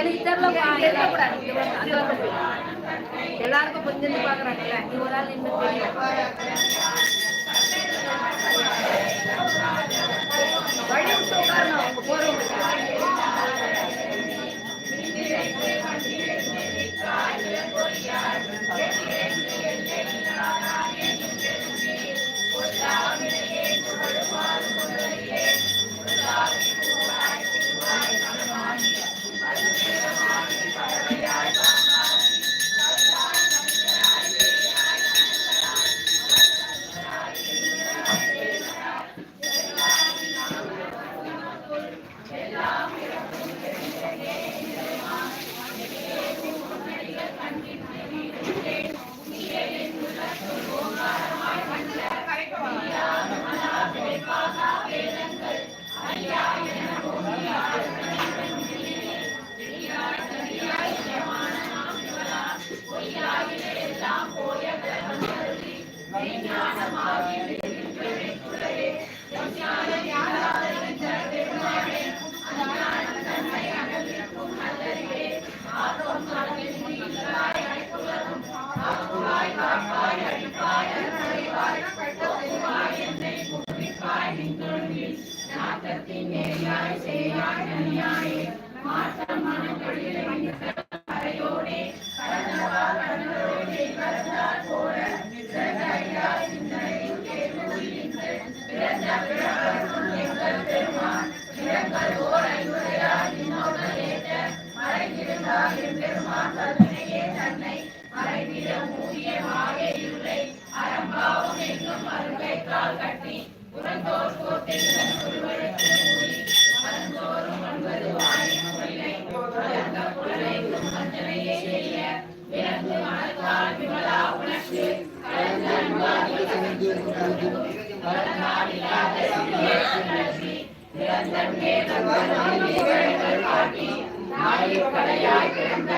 எனக்கு தெரியலப்பா எல்லாருக்கும் கொஞ்சம் பாக்குறாங்கல்ல? நீ ஒரு ஆள் நின்று வழி விட்டு உட்காரணும் அவங்க போறவங்க. Em nome da Mãe,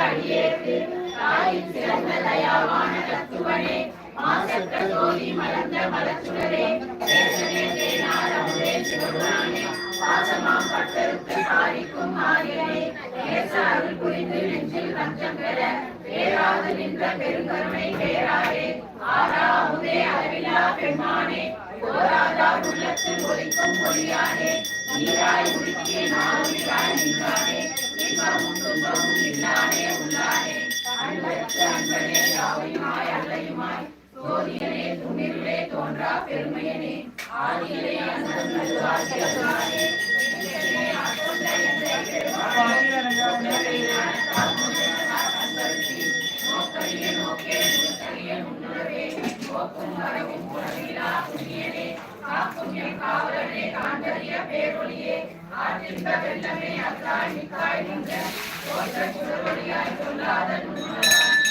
அடியேற்கு தாயின் சிறந்த தயாவான தத்துவனே மாசற்ற ஜோதி மலர்ந்த மலச்சுடரே தேசமே தேனார் அமுதே சிவபுராணே பாசமாம் பட்டருக்கு சாரிக்கும் ஆரியனே தேச அருள் புரிந்து நெஞ்சில் வஞ்சம் பெற பேராது நின்ற பெருங்கருணை பேராரே ஆரா அமுதே அளவிலா அன்பனே யாவையுமாய் அல்லையுமாய் ஜோதியனே துணிர்வே தோன்றா பெருமையனே ஆதியிலே அந்தன் நல்வாழ்க்கை தானே பேரொழியே ஆற்றின்ப வெள்ளமே அத்தாய் நிக்காய் நின்ற சொல்லாத நுண்ணலாய்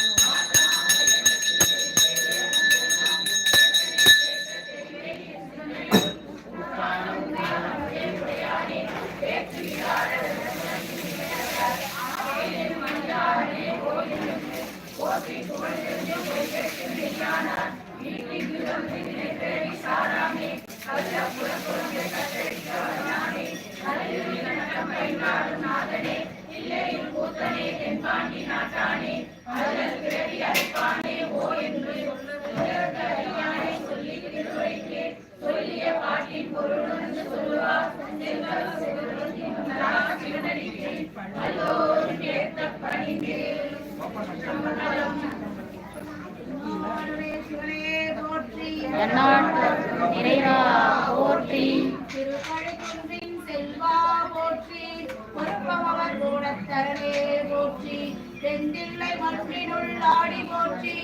நிறைவா போற்றி திருப்பழுக்குன்றின் செல்வா போற்றி பொறுப்பவர் கோடத்தரனே போற்றி செந்தில்லை மற்றினுள் ஆடி போற்றி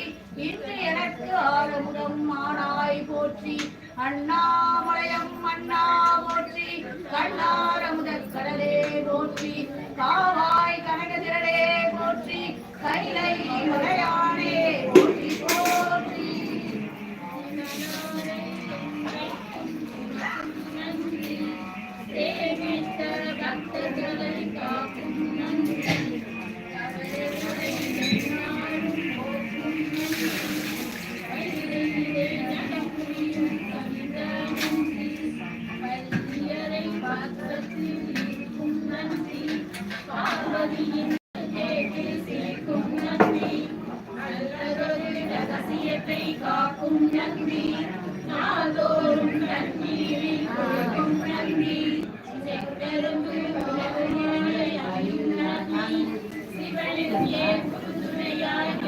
இன்று எனக்கு ஆறுமுகம் மானாய் போற்றி அண்ணாமலையம் அண்ணா போற்றி கண்ணாரமுதற் கடலே போற்றி காவ Okay.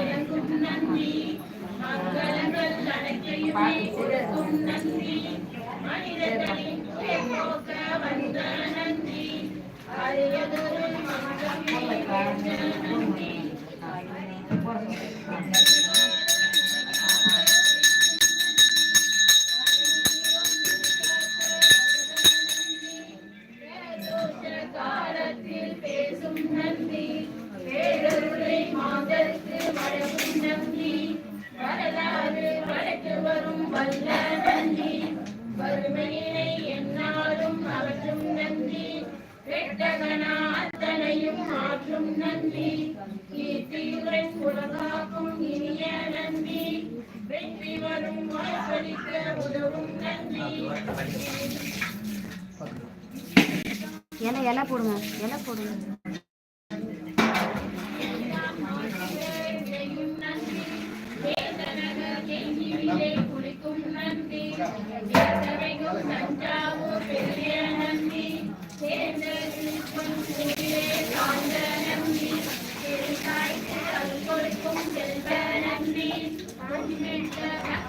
உனக்கும் நன்றி மங்களங்கள் அனைத்தையுமே உனக்கும் நன்றி மனிதர்களின் போக்க வந்த நன்றி அரியதொரு மங்களம் நன்றி இலை இலை போடுங்க இலை போடுங்க Thank you.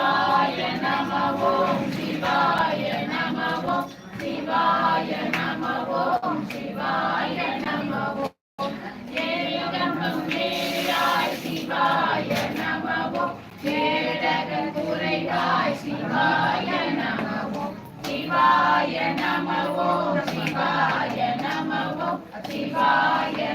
சிவாய நம ஓம் சிவாய நம ஓம் சிவாய நம ஓம் சிவாய நம ஓம் ஏகம்பம் நேராய் சிவாய நம ஓம் ஏடக குறைவாய் சிவாய நம ஓம் சிவாய நம ஓம் சிவாய நம ஓம் சிவாய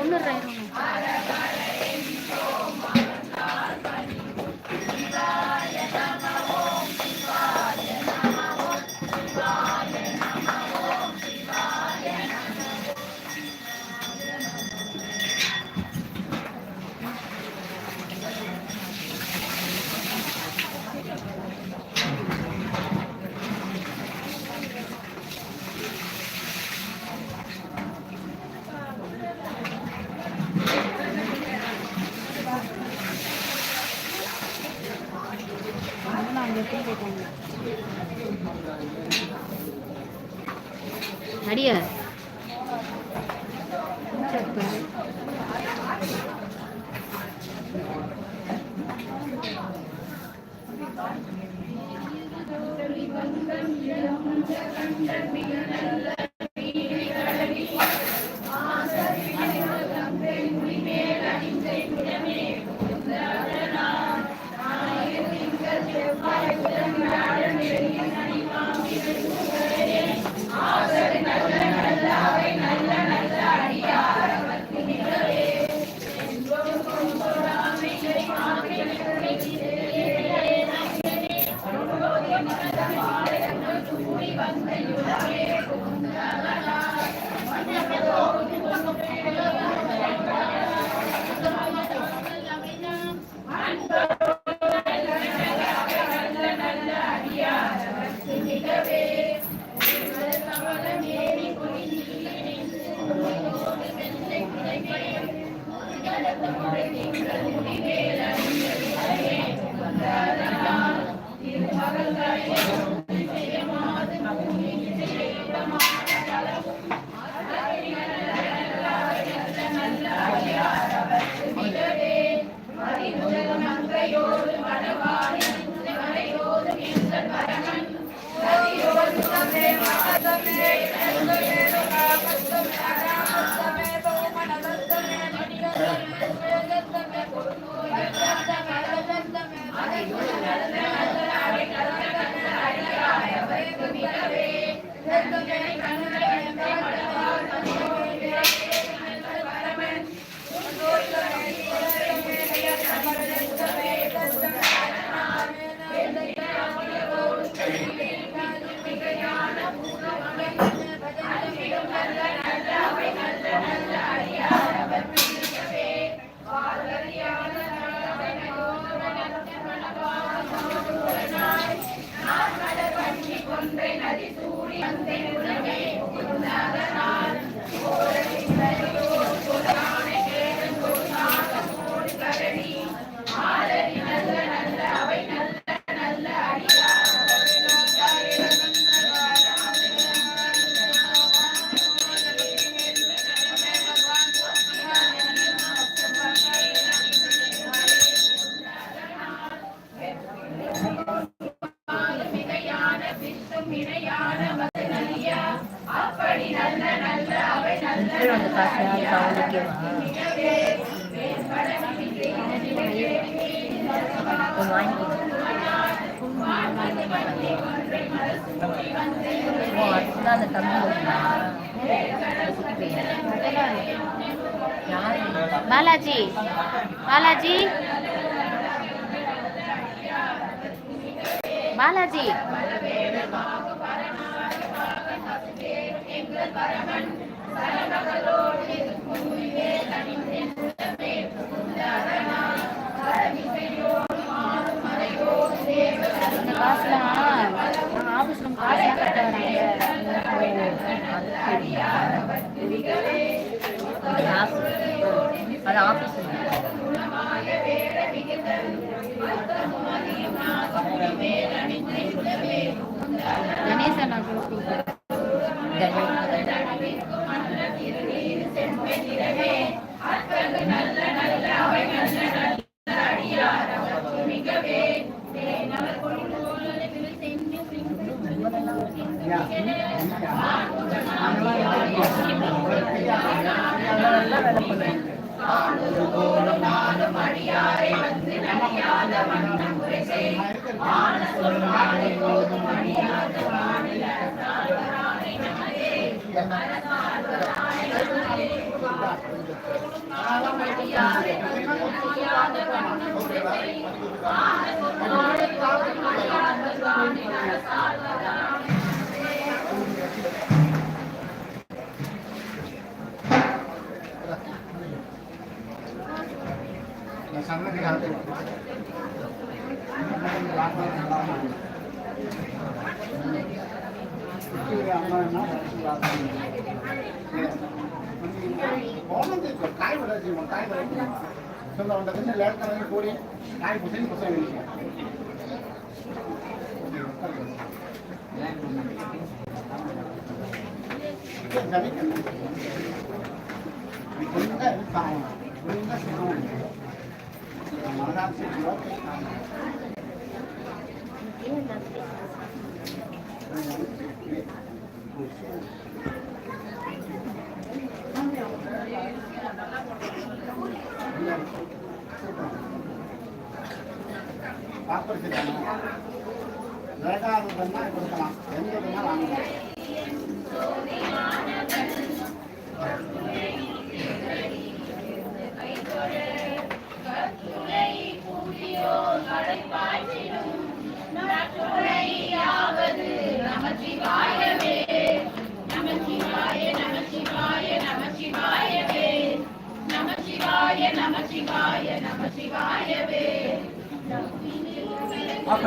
ஒன்று அடியார் வந்து பாலாஜி. பாலாஜி. பாலாஜி. பரமன் பாலாஜி இந்த காசுலாம் ஆஃபீஸில் காசு கட்ட வராங்க அது ஆஃபீஸ் கணேசன் நான் கொடுப்பேன் and the ಕಾಯಿ ಬಿಡೋದು ಕಾಯಿ ಬಿಡೋದು ಸುಮ್ಮನೆ ಒಂದು ಅದನ್ನ ಎರಡು ಕಲರ್ ಕೂಡಿ ಕಾಯಿ காப்பரிசி தானே விறகாக கொடுக்கலாம். எந்த விதமாக வாங்கலாம். ஆஃப்